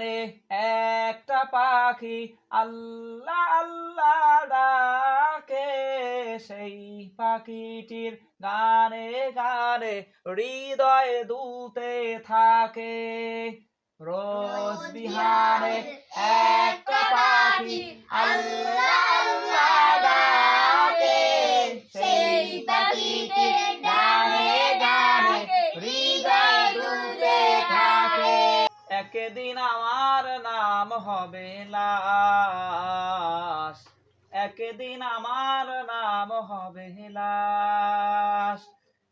গানে একটা পাখি আল্লাহ আল্লাহ ডাকে। সেই পাখিটির গানে গানে হৃদয়ে দুলতে থাকে। রোজ বিহারে একটা পাখি আল্লাহ একদিন আমার নাম হবে লাশ, একদিন আমার নাম হবে লাশ,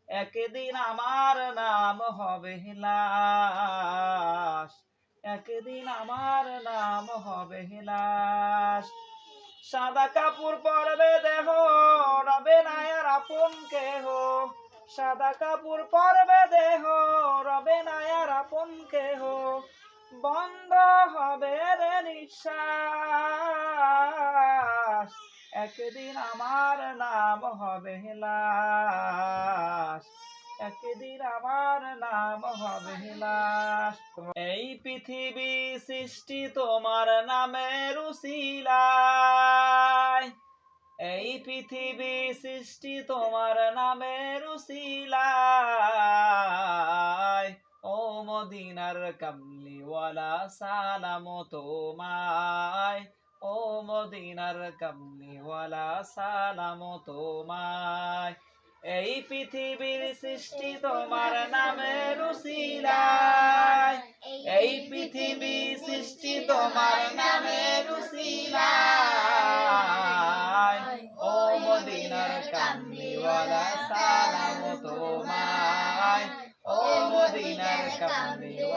একদিন আমার নাম হবে লাশ, একদিন আমার নাম হবে লাশ। সাদা কাপড় পরবে দেহ, রবে না আর আপন কেহ। সাদা কাপড় পরবে দেহ, রবে না আর আপন কেহ। বন্ধ হবে রে নিঃশ্বাস। একদিন আমার নাম হবে লাশ একদিন আমার নাম হবে লাশ এই পৃথিবী সৃষ্টি তোমার নামের উসিলায়। এই পৃথিবী সৃষ্টি তোমার নামের উসিলায়। ও মদিনার কামলিওয়ালা সালাম তোমায়। ও মদিনার কামলিওয়ালা সালাম তোমায়। এই পৃথিবীর সৃষ্টি তোমার নামে রুসিলায়। এই পৃথিবী সৃষ্টি তোমার নামের Come,